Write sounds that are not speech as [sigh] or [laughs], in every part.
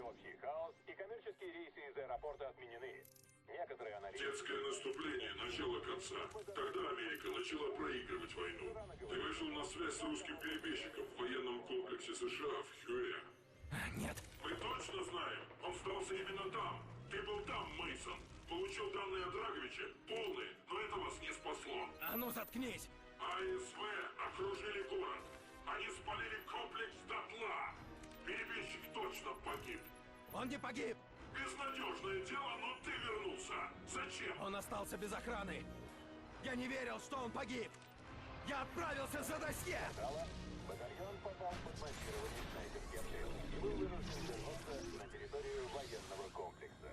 всеобщий хаос, и коммерческие рейсы из аэропорта отменены. Некоторые аналитики... Детское наступление начало конца. Тогда Америка начала проигрывать войну. Ты вышел на связь с русским перебежчиком в военном комплексе США в Хьюэ. Нет. Мы точно знаем, он сдался именно там. Ты был там, Мейсон. Получил данные о Драговиче, полные, но это вас не спасло. А ну заткнись! АСВ окружили город. Они спалили комплекс дотла. Перебежчик точно погиб. Он не погиб! Безнадежное дело, но ты вернулся. Зачем? Он остался без охраны! Я не верил, что он погиб! Я отправился за досье! Батальон попал под маскирование снайперки и был вынужден вернуться на территорию военного комплекса.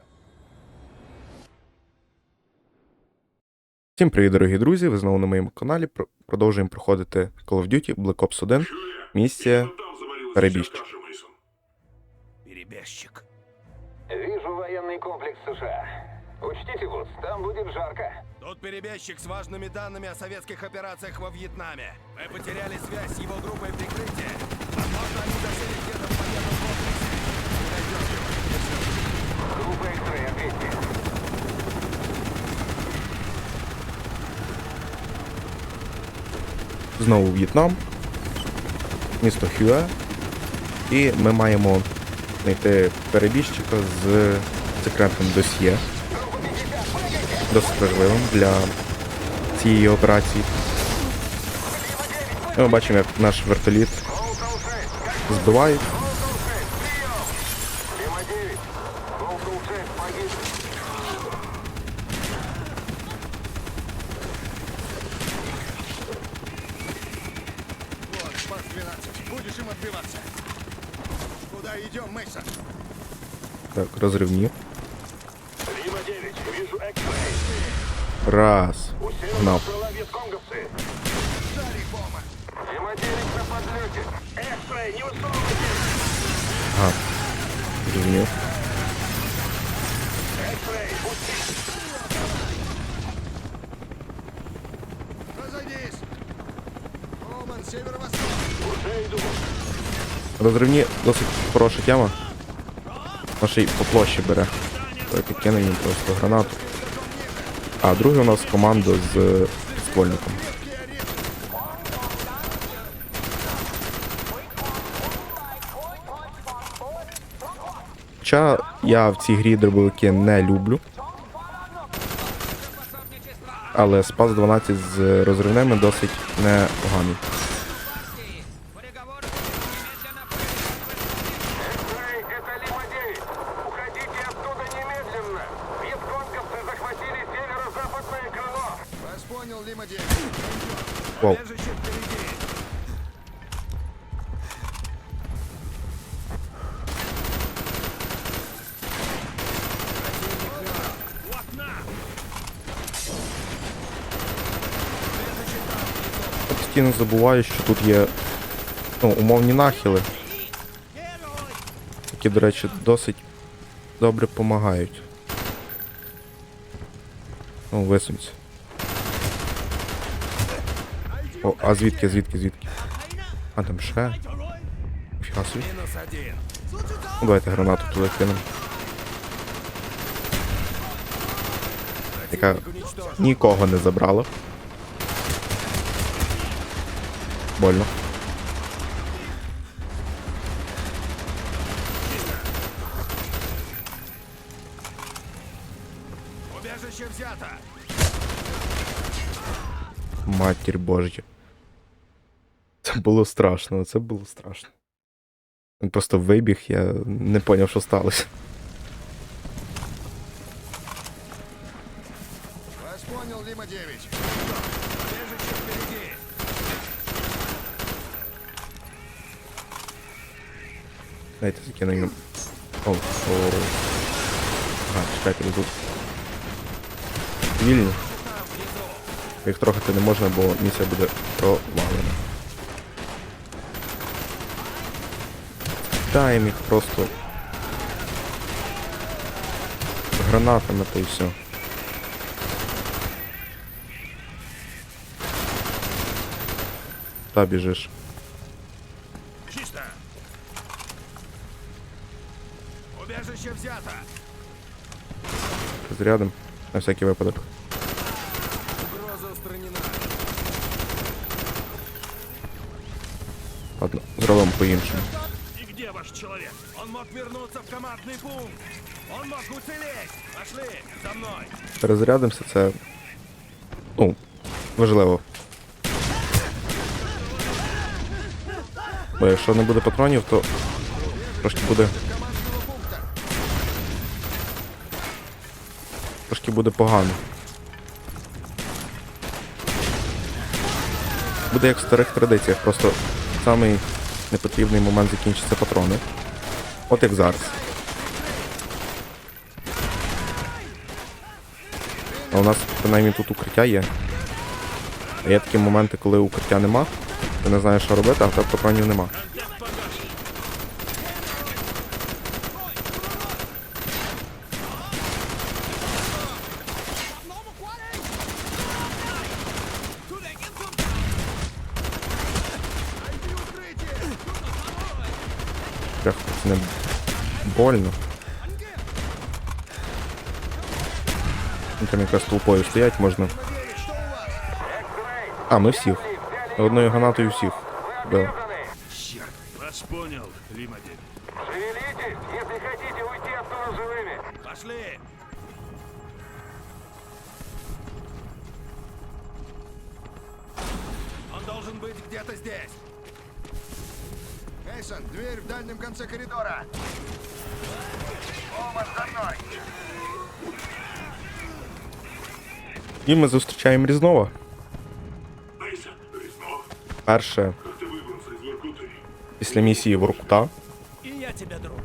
Всім привіт, дорогі друзі! Ви знову на моєму каналі. Про- Продовжуємо проходити Call of Duty Black Ops 1. Хьюэ, Миссия именно там заварилась перебежчик. вся каша, Мейсон. Перебежчик. Вижу военный комплекс США. Учтите, Вудс, там будет жарко. Тут перебежчик с важными данными о советских операциях во Вьетнаме. Мы потеряли связь с его группой прикрытия. Возможно, они засели где-то в военном комплексе. Не найдешь его. Группа X-Ray, ответьте. Знову В'єтнам, місто Хюе. І ми маємо знайти перебіжчика з секретним досьє. Досить важливим для цієї операції. Ми бачимо, як наш вертоліт збивають. Лима 9. Волков 6 погиб. Вот, Спас 12. Будешь им отбиваться. Куда идем, Мейсон? Так, розривні. Лима 9. Вижу. Раз. Бомба. Лима 9 на подлете. X-Ray, не высовывайтесь. Ага. Зрозумів. X-Ray, пусти. Разойдись. Оман, северо-восток. Уже иду. Розривні досить хороша тема. Вона й по площі бере. Давайте кинемо їм просто гранату. А другий у нас команда з ствольником. Хоча я в цій грі дробовики не люблю. Але спас 12 з розривними досить непоганий. Вау. Постійно забуваю, що тут є ну, умовні нахили, які, до речі, досить добре допомагають. Ну, висунься. О, а звідки, звідки, звідки? А там ще. Фіга собі. Ну, давайте гранату туди кинемо. Яка нікого не забрала. Больно. Матір Божя. [laughs] Було страшно, це було страшно. Він просто вибіг, я не поняв, що сталося. Вас понял, Лима 9. Убежище впереди. Дайте закину їм. О, о. Ага, чекайте, тут. Вільні. Їх трохати не можна, бо місія буде провалена. Даємо їх просто гранатами та й все. Та біжиш. Чисто. Убежище взято. Зарядом. На всякий випадок. Угроза устранена. Ладно, зробимо по-іншому. И командный пункт. Он мог уцелеть. Пошли, за мной. Перезарядимося, це. Ну, важливо. Бо якщо не буде патронів, то трошки буде. Трошки буде погано. Буде як в старих традиціях, просто самий непотрібний момент закінчаться патрони. От як зараз. А у нас принаймні тут укриття є. А є такі моменти, коли укриття нема, ти не знаєш, що робити, а в тебе нема. Трях, не больно. Ну, Там якраз толпою стоять, можна. А, ми всіх. Одною гранатою всіх. Да. Вас понял, Лимадель. Шевелитесь, если хотите уйти оттуда живыми. Пошли. Он должен быть где-то здесь. Мейсон, дверь в дальнем конце коридора. Помощь за мной. І ми зустрічаємо Різнова. Мейсон, Різнов, Перше как ты выбрался из Воркуты? після місії Воркута. И я тебя, друг.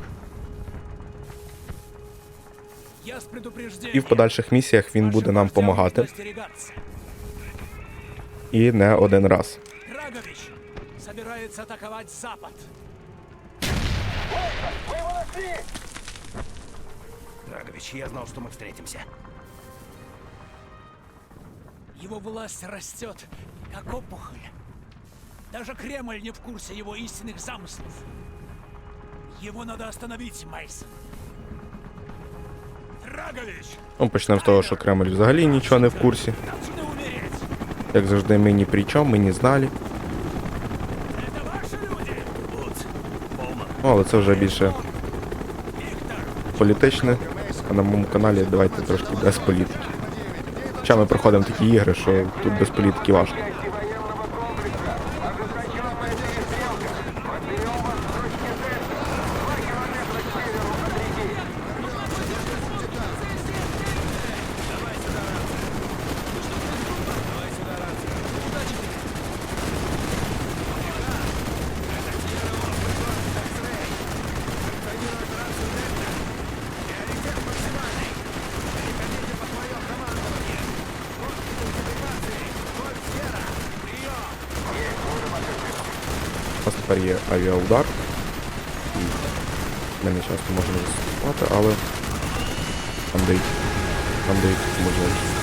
Я с І предупреждением. в подальших місіях він буде нам допомагати. Остерегаться. І не один раз. Драгович собирается атаковать Запад. Драгович, я знал, что мы встретимся. Его власть растет, как опухоль. Даже Кремль не в курсе его истинных замыслов. Его надо остановить, Майсон. Драгович, Ну, почнемо з того, що Кремль взагалі нічого не в курсі. должны умереть. Як завжди, ми ні при чому, ми не знали. Это ваши люди. Ну, але це вже більше Виктор, політичне. А на моєму каналі давайте трошки без політики. Ми проходимо такі ігри, що тут без політики важко. У нас тепер є авіаудар. І ми не часто можемо застосувати, але там дають, там дають можливість.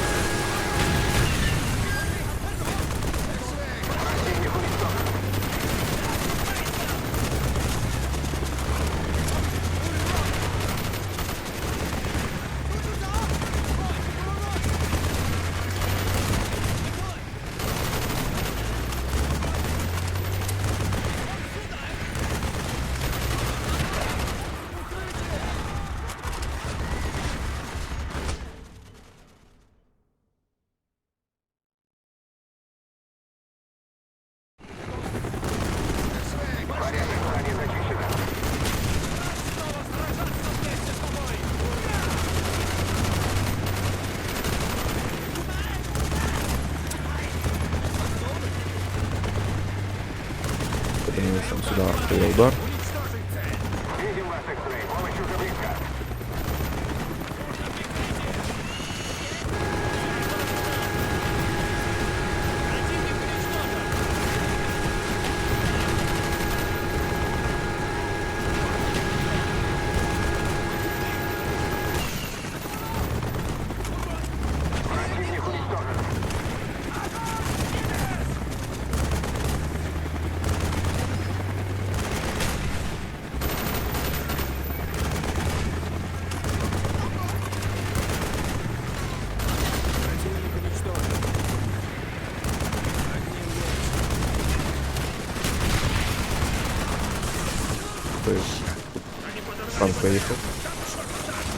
То есть Танк поехал.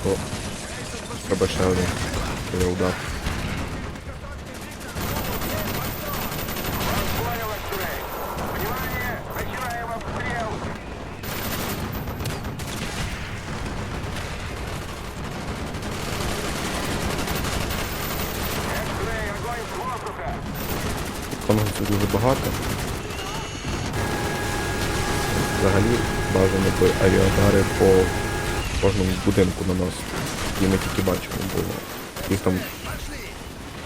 О. Треба ще один. Я удав. Кожному на нас. І ми тільки бачимо, бо їх там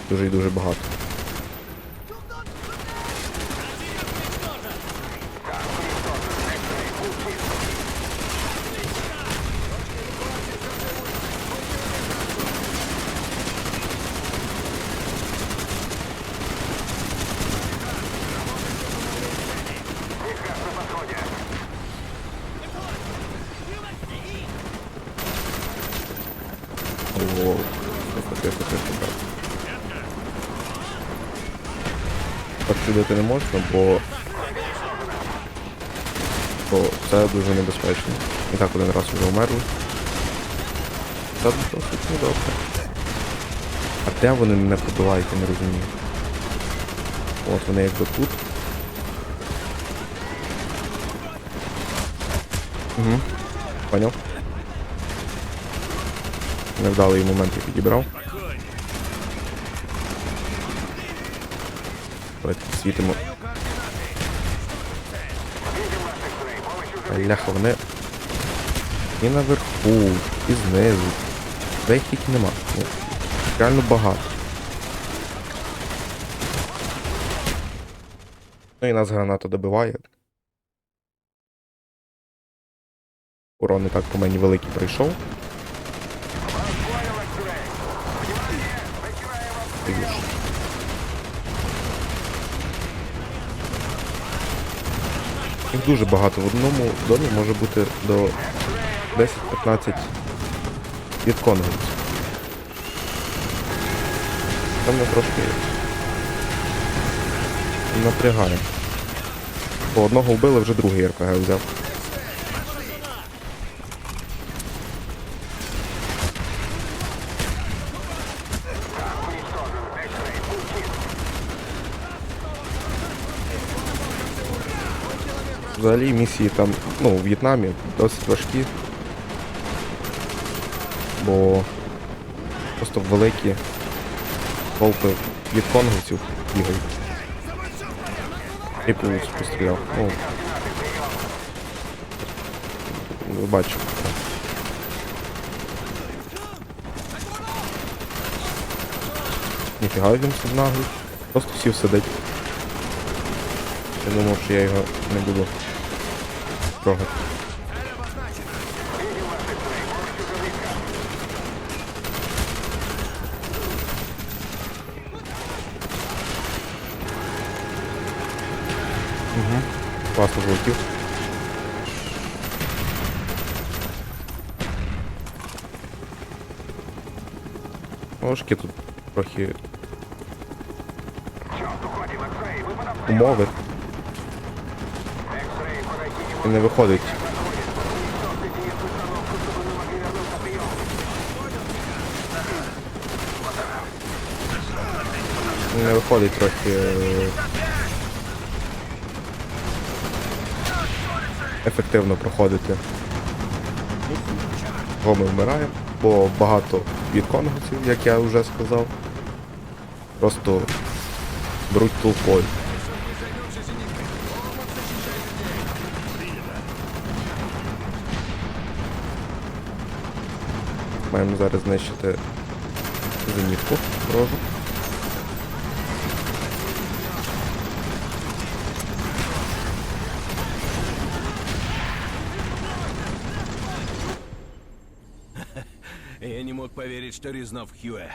дуже і дуже багато. Так не можна, бо... бо це дуже небезпечно. І так один раз вже вмерли. Це досить недобре. А де вони мене пробивають, я не розумію. От вони якби тут. Угу. Поняв. Невдалий момент я підібрав. Підсвітимо. Ляха, вони і наверху, і знизу. Де їх тільки нема. Ну, реально багато. Ну і нас граната добиває. Урон не так по мені великий прийшов. Їх дуже багато. В одному домі може бути до 10-15 відконгів. Це мене трошки напрягає. Бо одного вбили, вже другий РПГ взяв. Взагалі місії там, ну, у В'єтнамі досить важкі. Бо просто великі толпи в'єтконговців бігають. І повністю постріляв. Ну, бачите. Ніфіга він наглий. Просто сів сидить. Я думав, що я його не буду трогати. Угу. Класно злетів. Трошки тут трохи Черт, уходим, Экстрей! Мы под обстрелом! умови Экстрей, подойти не і не виходить. Не виходить трохи. е, Ефективно проходити. Бо ми вмираємо, бо багато відконгусів, як я вже сказав. Просто беруть толпою. Маємо зараз знищити зенітку ворожу. [laughs] Я не мог поверить, что Резнов Хьюэ.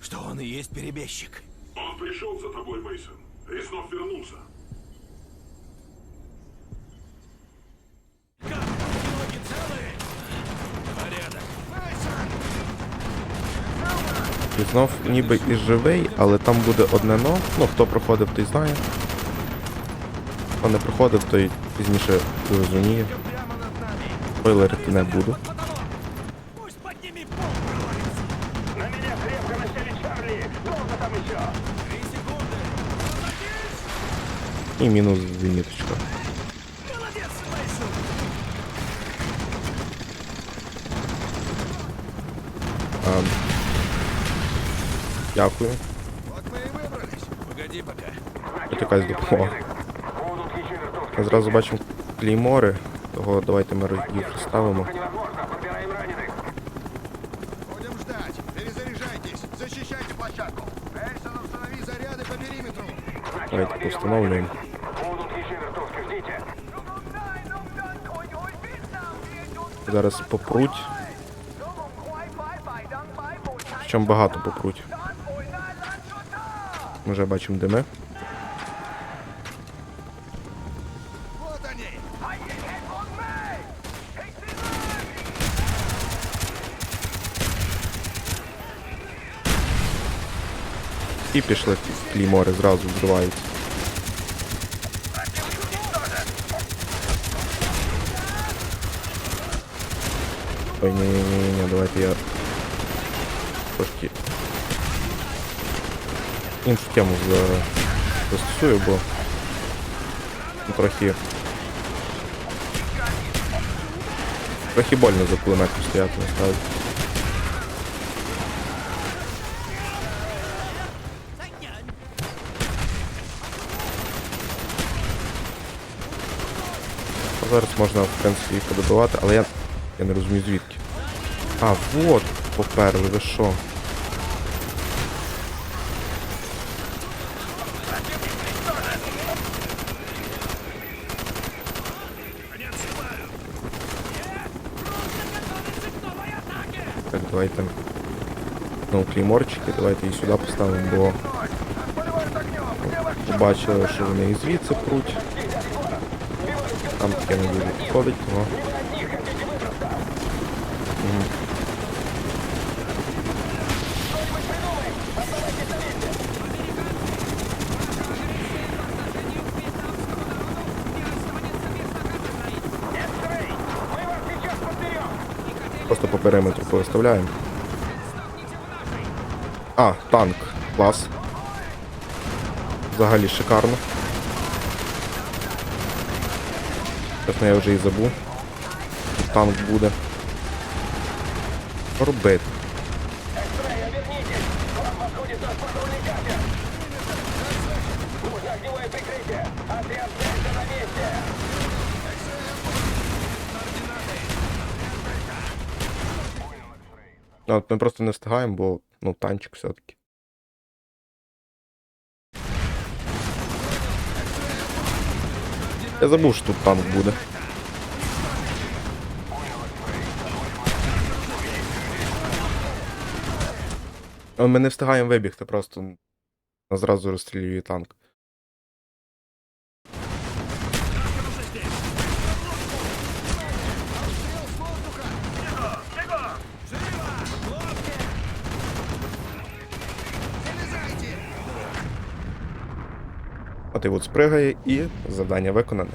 Что он и есть перебежчик. Он пришел за тобой, Мейсон. Резнов вернулся. І знов ніби і живий, але там буде одне но. Ну, хто проходив, той знає. Хто не проходив, той пізніше нами. Спойлерити не буду. Пусть подними пол, Дякую. Вот мы и выбрались. Погоди пока. Тут якась допомога. Будут еще вертушки. Ми зразу бачимо клеймори, того давайте ми їх розставимо. Невозможно, подбираем раненых. Будем ждать. Перезаряжайтесь. Защищайте площадку. Эльсон, установи заряды по периметру. Давайте поустановлюємо. Будут еще вертушки, ждите. Зараз попруть. Причому багато попруть. Ми вже бачимо дими. Вот они. І пішли клеймори, зразу взриваються. Ой, ні, ні, ні, ні, давайте я трошки іншу тему застосую, бо трохи. Трохи больно за кулеметом стояти насправді. Зараз можна, в принципі, їх подобивати, але я, я не розумію звідки. А, вот, поперли, ви що? давайте. Ну, клейморчики, давайте і сюди поставимо, бо побачили, що вони і звідси пруть. Там таке не буде підходить, того. Мгм. Просто по периметру повиставляємо. А, танк. Клас. Взагалі шикарно. Чесно, я вже і забув. Танк буде. Що от ми просто не встигаємо, бо ну, танчик все-таки. Я забув, що тут танк буде. Ми не встигаємо вибігти, просто нас зразу розстрілює танк. От спригає і завдання виконане.